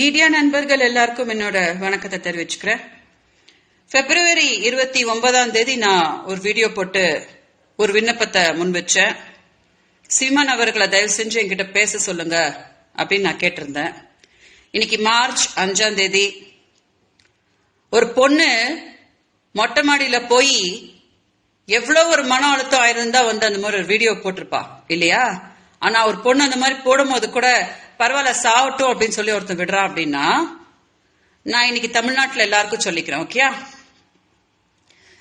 Media நண்பர்கள் எல்லாருக்கும் என்னோட வணக்கத்தை தெரிவிச்சுக்கிறேன். பிப்ரவரி இருபத்தி ஒன்பதாம் தேதி நான் ஒரு வீடியோ போட்டு ஒரு விண்ணப்பத்தை முன் வச்சேன் சீமான் அவர்களை தயவு செஞ்சு என்கிட்ட பேச சொல்லுங்க அப்படின்னு நான் கேட்டிருந்தேன். இன்னைக்கு மார்ச் அஞ்சாம் தேதி ஒரு பொண்ணு மொட்டை மாடியில போய் எவ்வளவு ஒரு மன அழுத்தம் ஆயிருந்தா வந்து அந்த மாதிரி ஒரு வீடியோ போட்டிருப்பா இல்லையா? ஆனா ஒரு பொண்ணு அந்த மாதிரி போடும்போது கூட பரவாயில்ல சாவட்டும் அப்படின்னு சொல்லி ஒருத்தன் விடுறான் அப்படின்னா நான் இன்னைக்கு தமிழ்நாட்டில் எல்லாருக்கும் சொல்லிக்கிறேன் ஓகேயா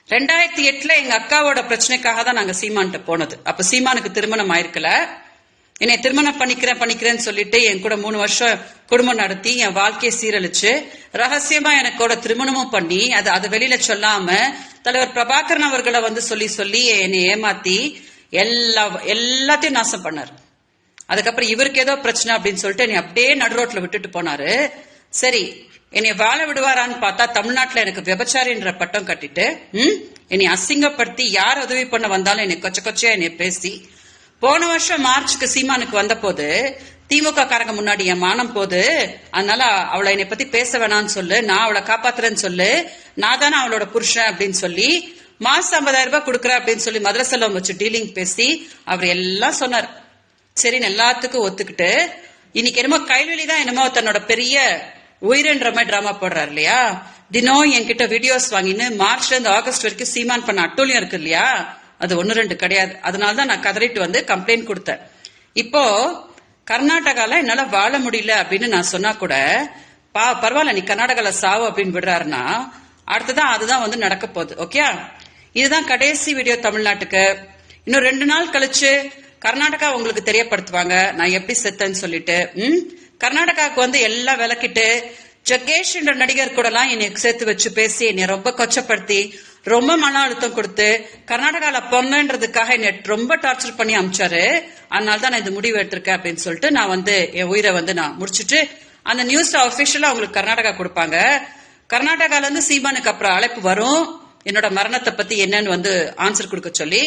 ரெண்டாயிரத்தி எட்டுல எங்க அக்காவோட பிரச்சனைக்காக தான் நாங்க சீமான்ட்ட போனது. அப்ப சீமானுக்கு திருமணம் ஆயிருக்கல. என்னை திருமணம் பண்ணிக்கிறேன் பண்ணிக்கிறேன்னு சொல்லிட்டு என் கூட மூணு வருஷம் குடும்பம் நடத்தி என் வாழ்க்கையை சீரழிச்சு ரகசியமா எனக்கோட திருமணமும் பண்ணி அது அதை வெளியில சொல்லாம தலைவர் பிரபாகரன் அவர்களை வந்து சொல்லி சொல்லி என்னை ஏமாத்தி எல்லா எல்லாத்தையும் நாசம் பண்ணார். அதுக்கப்புறம் இவருக்கு ஏதோ பிரச்சனை அப்படின்னு சொல்லிட்டு என்னை அப்படியே நடுரோட்டில் விட்டுட்டு போனாரு. சரி என்னை வாழ விடுவாரான்னு பார்த்தா தமிழ்நாட்டுல எனக்கு விபச்சாரின்ற பட்டம் கட்டிட்டு ம் என்னை அசிங்கப்படுத்தி யார் உதவி பண்ண வந்தாலும் என்னை கொச்ச கொச்சையா என்னை பேசி போன வருஷம் மார்ச்சுக்கு சீமானுக்கு வந்த போது திமுக காரங்க முன்னாடி என் மானம் போது அதனால அவளை என்னை பத்தி பேச வேணாம்னு சொல்லு நான் அவளை காப்பாத்துறேன்னு சொல்லு நான் தானே அவளோட புருஷன் அப்படின்னு சொல்லி மாசம் ஐம்பதாயிரம் ரூபாய் கொடுக்குறேன் அப்படின்னு சொல்லி மதுரை செல்வம் வச்சு டீலிங் பேசி அவர் எல்லாம் சொன்னார். சரின்னு எல்லாத்துக்கும் ஒத்துக்கிட்டு இன்னைக்கு என்னமோ கைவெளி தான் என்னமோ தன்னோட பெரிய உயிரின்ற மாதிரி டிராமா போடுறாரு இல்லையா? தினம் என்கிட்ட வீடியோஸ் வாங்கின்னு மார்ச்ல இருந்து ஆகஸ்ட் வரைக்கும் சீமான் பண்ண அட்டூழியம் இருக்கு இல்லையா? அது ஒன்னு ரெண்டு கிடையாது. அதனால தான் நான் கதறிட்டு வந்து கம்ப்ளைண்ட் கொடுத்தேன். இப்போ கர்நாடகால என்னால வாழ முடியல அப்படின்னு நான் சொன்னா கூட பா பரவாயில்ல நீ கர்நாடகால சாவு அப்படின்னு விடுறாருன்னா அடுத்ததான் அதுதான் வந்து நடக்க போகுது. ஓகே இதுதான் கடைசி வீடியோ தமிழ்நாட்டுக்கு. இன்னும் ரெண்டு நாள் கழிச்சு கர்நாடகா உங்களுக்கு தெரியப்படுத்துவாங்க. நான் எப்படி செத்தேன்னு சொல்லிட்டு ம்? கர்நாடகாவுக்கு வந்து எல்லாம் விளக்கிட்டு ஜக்கேஷ் என்ற நடிகர் கூடலாம் என்னை சேர்த்து வச்சு பேசி என்னை ரொம்ப கொச்சப்படுத்தி ரொம்ப மன அழுத்தம் கொடுத்து கர்நாடகால பொண்ணுன்றதுக்காக என்னை ரொம்ப டார்ச்சர் பண்ணி அமிச்சாரு. அதனால தான் நான் இந்த முடிவு எடுத்திருக்கேன் அப்படின்னு சொல்லிட்டு நான் வந்து என் உயிரை வந்து நான் முடிச்சுட்டு அந்த நியூஸ் அபிஷியலா உங்களுக்கு கர்நாடகா கொடுப்பாங்க. கர்நாடகால இருந்து சீமானுக்கு அப்புறம் அழைப்பு வரும். என்னோட மரணத்தை பத்தி என்னன்னு வந்து ஆன்சர் கொடுக்க சொல்லி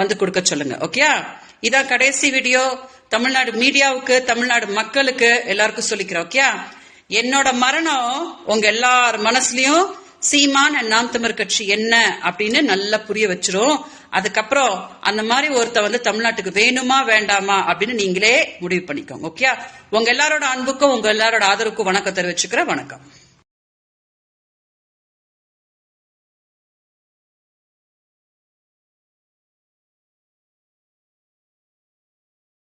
வந்து கொடுக்க சொல்லுங்க ஓகே இதான் கடைசி வீடியோ தமிழ்நாடு மீடியாவுக்கு தமிழ்நாடு மக்களுக்கு எல்லாருக்கும் சொல்லிக்கிறேன் ஓகே என்னோட மரணம் உங்க எல்லார் மனசுலயும் சீமான் நாம் தமிழ் கட்சி என்ன அப்படின்னு நல்லா புரிய வச்சிரும். அதுக்கப்புறம் அந்த மாதிரி ஒருத்த வந்து தமிழ்நாட்டுக்கு வேணுமா வேண்டாமா அப்படின்னு நீங்களே முடிவு பண்ணிக்கோங்க ஓகே உங்க எல்லாரோட அன்புக்கும் உங்க எல்லாரோட ஆதரவுக்கும் வணக்கம் தெரிவிச்சுக்கிறேன் வணக்கம்.